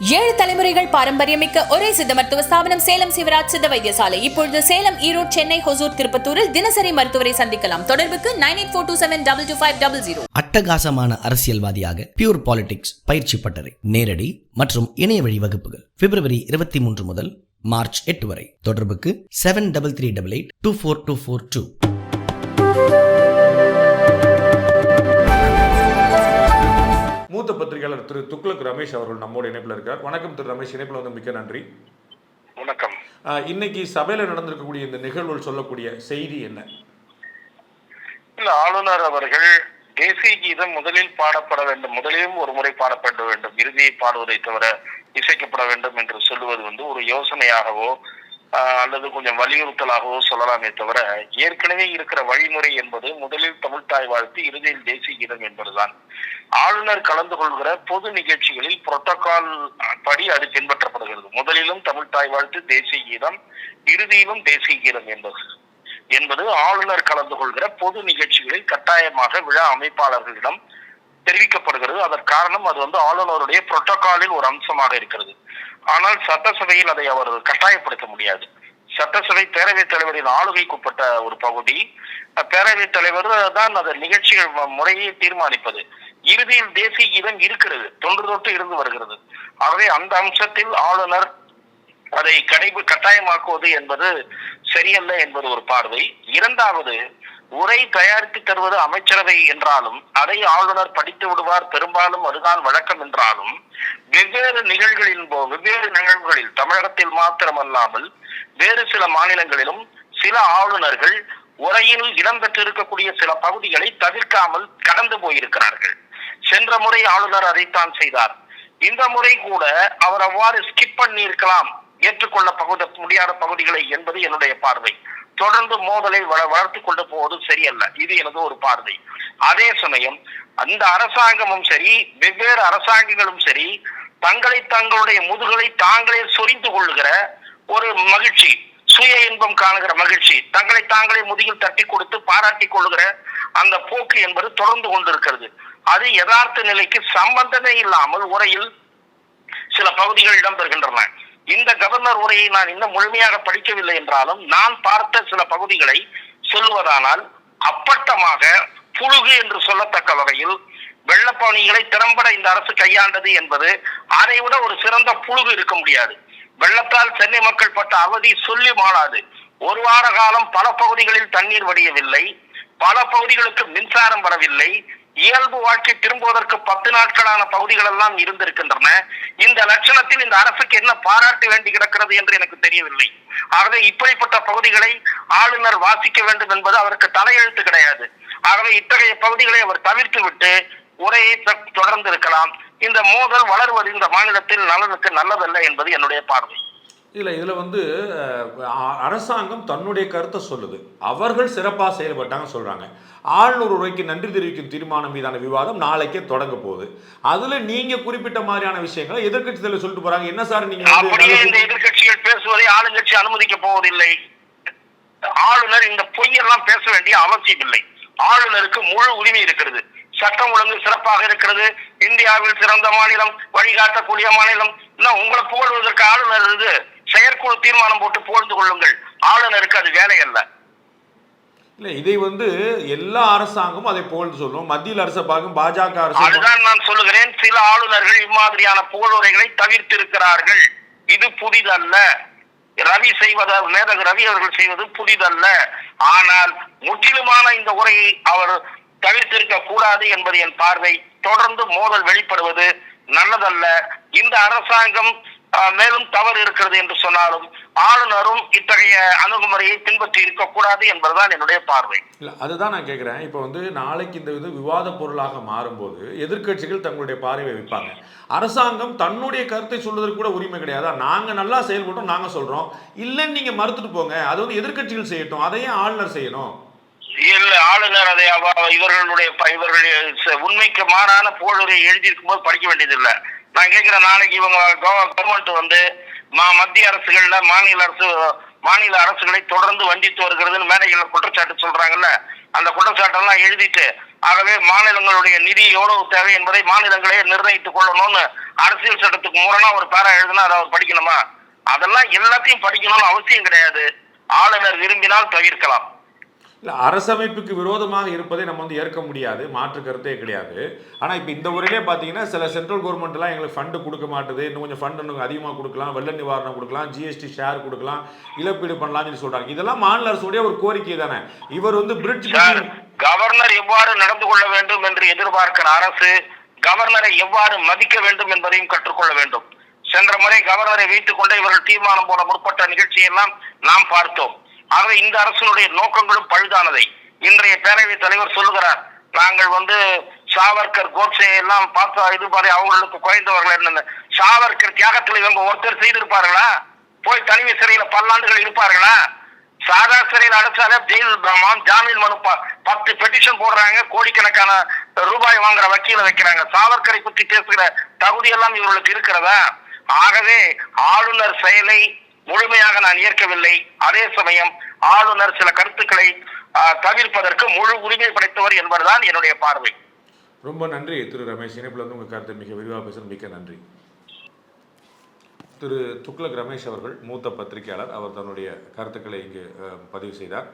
ஏழு தலைமுறைகள் பாரம்பரியமிக்க ஒரே சித்த மருத்துவ ஸ்தாபனம் சேலம் சிவராஜ் சித்த வைத்தியசாலை. இப்பொழுது சேலம் ஈரோடு சென்னை ஹொசூர் திருப்பத்தூரில் தினசரி மருத்துவரை சந்திக்கலாம். தொடர்புக்கு nine eight four two seven double two five double zero. அட்டகாசமான அரசியல்வாதியாக பியூர் பாலிடிக்ஸ் பயிற்சி பட்டறை நேரடி மற்றும் இணைய வழி வகுப்புகள் பிப்ரவரி இருபத்தி மூன்று முதல் மார்ச் எட்டு வரை. தொடர்புக்கு seven double three double eight two four two four two திரு துக்ளக் ரமேஷ் அவர்கள் நம்மோட இணைப்பில் இருக்கார். வணக்கம் திரு ரமேஷ் இணைப்பில் வந்து மிக்க நன்றி. வணக்கம். இன்னைக்கு சபையில் நடந்திருக்கக்கூடிய இந்த நிகழ்வுகள் சொல்லக்கூடிய செய்தி என்ன? இல்ல ஆளுநர் அவர்கள் தேசிய கீதம் முதலில் பாடப்பட வேண்டும் முதலிலும் ஒரு முறை பாடப்பட வேண்டும் இறுதியை பாடுவதை தவிர இசைக்கப்பட வேண்டும் என்று சொல்லுவது வந்து ஒரு யோசனையாகவோ அல்லது கொஞ்சம் வலியுறுத்தலாகவோ சொல்லலாமே தவிர ஏற்கனவே இருக்கிற வழிமுறை என்பது முதலில் தமிழ்தாய் வாழ்த்து இறுதியில் தேசிய கீதம் என்பதுதான். ஆளுநர் கலந்து கொள்கிற பொது நிகழ்ச்சிகளில் புரோட்டோகால் படி அது பின்பற்றப்படுகிறது. முதலிலும் தமிழ்தாய் வாழ்த்து தேசிய கீதம் இறுதியிலும் தேசிய கீதம் என்பது. என்பது ஆளுநர் கலந்து கொள்கிற பொது நிகழ்ச்சிகளில் கட்டாயமாக விழா அமைப்பாளர்களிடம் தெரிவிக்கப்படுகிறது. அதற்கு காரணம் அது வந்து ஆளுநருடைய புரோட்டோகாலில் ஒரு அம்சமாக இருக்கிறது. ஆனால் சட்டசபையில் அதை அவர் கட்டாயப்படுத்த முடியாது. சட்டசபை பேரவைத் தலைவரின் ஆளுகைக்குட்பட்ட ஒரு பகுதி பேரவைத் தலைவர் தான் அந்த நிகழ்ச்சிகள் முறையை தீர்மானிப்பது. இறுதியில் தேசிய கீதம் இருக்கிறது தொன்று தொட்டு இருந்து வருகிறது. ஆகவே அந்த அம்சத்தில் ஆளுநர் அதை கடைபி கட்டாயமாக்குவது என்பது சரியல்ல என்பது ஒரு பார்வை. இரண்டாவது உரை தயாரித்து தருவது அமைச்சரவை என்றாலும் அதை ஆளுநர் படித்து விடுவார் பெரும்பாலும் அதுதான் வழக்கம் என்றாலும் வெவ்வேறு நிகழ்வுகளின் போ வெவ்வேறு நிகழ்வுகளில் தமிழகத்தில் மாத்திரமல்லாமல் வேறு சில மாநிலங்களிலும் சில ஆளுநர்கள் உரையில் இடம்பெற்றிருக்கக்கூடிய சில பகுதிகளை தவிர்க்காமல் கடந்து போயிருக்கிறார்கள். சென்ற முறை ஆளுநர் அதைத்தான் செய்தார். இந்த முறை கூட அவர் அவ்வாறு ஸ்கிப் பண்ணி இருக்கலாம் ஏற்றுக்கொள்ள பகுதி முடியாத பகுதிகளை என்பது என்னுடைய பார்வை. தொடர்ந்து மோதலை வள வளர்த்து கொண்டு போவது சரியல்ல. இது எனது ஒரு பார்வை. அதே சமயம் அந்த அரசாங்கமும் சரி வெவ்வேறு அரசாங்கங்களும் சரி தங்களை தங்களுடைய முதுகலை தாங்களே சொரிந்து கொள்ளுகிற ஒரு மகிழ்ச்சி சுய இன்பம் காணுகிற மகிழ்ச்சி தங்களை தாங்களே முதுகில் தட்டி கொடுத்து பாராட்டி கொள்ளுகிற அந்த போக்கு என்பது தொடர்ந்து கொண்டிருக்கிறது. அது யதார்த்த நிலைக்கு சம்பந்தமே இல்லாமல் உரையில் சில பகுதிகள் இடம்பெறுகின்றன. இந்த கவர்னர் உரையை நான் இன்னும் முழுமையாக படிக்கவில்லை என்றாலும் நான் பார்த்த சில பகுதிகளை சொல்லுவதானால் அப்பட்டமாக புழுகு என்று சொல்லத்தக்க வகையில் வெள்ளப்பணிகளை திறம்பட இந்த அரசு கையாண்டது என்பது அதை விட ஒரு சிறந்த புழுகு இருக்க முடியாது. வெள்ளத்தால் சென்னை மக்கள் பட்ட அவதி சொல்லி மாளாது. ஒரு வார காலம் பல பகுதிகளில் தண்ணீர் வடியவில்லை. பல பகுதிகளுக்கு மின்சாரம் வரவில்லை. இயல்பு வாழ்க்கை திரும்புவதற்கு பத்து நாட்களான பகுதிகள் எல்லாம் இருந்திருக்கின்றன. இந்த லட்சணத்தில் இந்த அரசுக்கு என்ன பாராட்டு வேண்டி கிடக்கிறது என்று எனக்கு தெரியவில்லை. ஆகவே இப்படிப்பட்ட பகுதிகளை ஆளுநர் வாசிக்க வேண்டும் என்பது அவருக்கு தலையெழுத்து கிடையாது. ஆகவே இத்தகைய பகுதிகளை அவர் தவிர்த்து விட்டு உரையை தொடர்ந்து இருக்கலாம். இந்த மோதல் வளர்வது இந்த மாநிலத்தில் நலனுக்கு நல்லதல்ல என்பது என்னுடைய பார்வை. இதுல இதுல வந்து அரசாங்கம் தன்னுடைய கருத்தை சொல்லுது. அவர்கள் சிறப்பாக செயல்பட்டாங்க சொல்றாங்க. ஆளுநர் உரைக்கு நன்றி தெரிவிக்கும் தீர்மானம் மீதான விவாதம் நாளைக்கே தொடங்க போகுது. அதுல நீங்க குறிப்பிட்ட மாதிரியான விஷயங்களை எதிர்க்கட்சி தலைவர் சொல்லிட்டு போறாங்க. என்ன சார் நீங்க வந்து அப்படியே நல்ல இந்த எதிர்க்கட்சிகள் பேசுவதை ஆளுங்கட்சி அனுமதிக்க போவதில்லை. ஆளுநர் இந்த பொய்யெல்லாம் பேச வேண்டிய அவசியம் இல்லை. ஆளுநருக்கு முழு உரிமை இருக்கிறது. சட்டம் ஒழுங்கு சிறப்பாக இருக்கிறது. இந்தியாவில் சிறந்த மாநிலம் வழிகாட்டக்கூடிய மாநிலம். உங்களை புகழ்வதற்கு ஆளுநர் இது. செயற்குழு தீர்மானம் போட்டு புகழ்ந்து கொள்ளுங்கள். ஆளுநருக்கு அது வேலை அல்ல இல்ல இதை வந்து எல்லா அரசாங்கமும் அதை புகழ்ந்து சொல்லும். மத்தியில் அரசை பார்க்கும் பாஜக அரசு அதுதான் நான் சொல்லுகிறேன். சில ஆளுநர்கள் இம்மாதிரியான புகழுரைகளை தவிர்த்திருக்கிறார்கள். இது புதிதல்ல. ரவி செய்வத மேதகு ரவி அவர்கள் செய்வது புதிதல்ல. ஆனால் முற்றிலுமான இந்த உரையை அவர் தவிர்த்திருக்க கூடாது என்பது என் பார்வை. தொடர்ந்து மோதல் வெளிப்படுவது நல்லதல்ல. இந்த அரசாங்கம் மேலும் தவறு இருக்கிறது என்று சொன்னாலும் ஆளுநரும் இத்தகைய அணுகுமுறையை பின்பற்றி இருக்கக்கூடாது என்பதுதான் என்னுடைய பார்வை. இல்ல அதுதான் நான் கேட்குறேன் இப்போ வந்து நாளைக்கு இந்த இது விவாத பொருளாக மாறும்போது எதிர்க்கட்சிகள் தங்களுடைய பார்வையை வைப்பாங்க. அரசாங்கம் தன்னுடைய கருத்தை சொல்வதற்கு கூட உரிமை கிடையாதா? நாங்க நல்லா செயல்பட்டோம் நாங்க சொல்றோம். இல்லைன்னு நீங்க மறுத்துட்டு போங்க. அது வந்து எதிர்க்கட்சிகள் செய்யட்டும். அதையே ஆளுநர் செய்யணும். இல்ல ஆளுநர் அதை இவர்களுடைய இவர்களுடைய உண்மைக்கு மாறான புகழுரை எழுதியிருக்கும் போது படிக்க வேண்டியது இல்ல நான் கேட்குறேன் நாளைக்கு இவங்க கவர்மெண்ட் வந்து மா- மத்திய அரசுகளில் மாநில அரசு மாநில அரசுகளை தொடர்ந்து வஞ்சித்து வருகிறதுன்னு மேடைகள்ல குற்றச்சாட்டு சொல்றாங்கல்ல. அந்த குற்றச்சாட்டெல்லாம் எழுதிட்டு ஆகவே மாநிலங்களுடைய நிதி எவ்வளவு தேவை என்பதை மாநிலங்களே நிர்ணயித்துக் கொள்ளணும்னு அரசியல் சட்டத்துக்கு முரணா ஒரு பேரா எழுதுனா அதை அவர் படிக்கணுமா? அதெல்லாம் எல்லாத்தையும் படிக்கணும்னு அவசியம் கிடையாது. ஆளுநர் விரும்பினால் தவிர்க்கலாம். இல்லை அரசமைப்புக்கு விரோதமாக இருப்பதை நம்ம வந்து ஏற்க முடியாது மாற்று கருத்தே கிடையாது. ஆனால் இப்போ இந்த முறையிலே பார்த்தீங்கன்னா சில சென்ட்ரல் கவர்மெண்ட்லாம் எங்களுக்கு ஃபண்டு கொடுக்க மாட்டுது இன்னும் கொஞ்சம் ஃபண்ட் இன்னும் அதிகமாக கொடுக்கலாம் வெள்ள நிவாரணம் கொடுக்கலாம் ஜிஎஸ்டி ஷேர் கொடுக்கலாம் இழப்பீடு பண்ணலாம்னு சொல்லி சொல்கிறாங்க இதெல்லாம் மாநில அரசுடைய ஒரு கோரிக்கை தானே. இவர் வந்து பிரிட்ஜ் கவர்னர் எவ்வாறு நடந்து கொள்ள வேண்டும் என்று எதிர்பார்க்கிற அரசு கவர்னரை எவ்வாறு மதிக்க வேண்டும் என்பதையும் கற்றுக்கொள்ள வேண்டும். சென்ற முறை கவர்னரை வைத்துக் கொண்டு இவர்கள் தீர்மானம் போட முற்பட்ட நிகழ்ச்சியெல்லாம் நாம் பார்த்தோம். ஆகவே இந்த அரசினுடைய நோக்கங்களும் பழுதானதை. இன்றைய பேரவைத் தலைவர் சொல்லுகிறார் நாங்கள் வந்து சாவர்கர் கோட்சே எல்லாம் பார்த்து இது பாரு அவங்களுக்கு குறைந்தவர்கள் என்ன சாவர்கர் தியாகத்தில் இவங்க ஒருத்தர் செய்திருப்பார்களா? போய் தனிமை சிறையில பல்லாண்டுகள் இருப்பார்களா? சாதா சிறையில் அடைச்சாலே ஜெயில் பிரமாம் ஜாமீன் மனு ப- பத்து பெட்டிஷன் போடுறாங்க கோடிக்கணக்கான ரூபாய் வாங்குற வக்கீல வைக்கிறாங்க. சாவர்கரை பற்றி பேசுகிற தகுதி எல்லாம் இவர்களுக்கு இருக்கிறதா? ஆகவே ஆளுநர் செயலை முழுமையாக நான் ஏற்கவில்லை. அதே சமயம் ஆளுநர் சில கருத்துக்களை தவிர்ப்பதற்கு முழு உரிமை படைத்தவர் என்பதுதான் என்னுடைய பார்வை. ரொம்ப நன்றி திரு ரமேஷ். இணைப்பில் வந்து உங்கள் கருத்தை மிக விரிவாக பேசுகிற மிக்க நன்றி. திரு துக்ளக் ரமேஷ் அவர்கள் மூத்த பத்திரிகையாளர் அவர் தன்னுடைய கருத்துக்களை இங்கு பதிவு செய்தார்.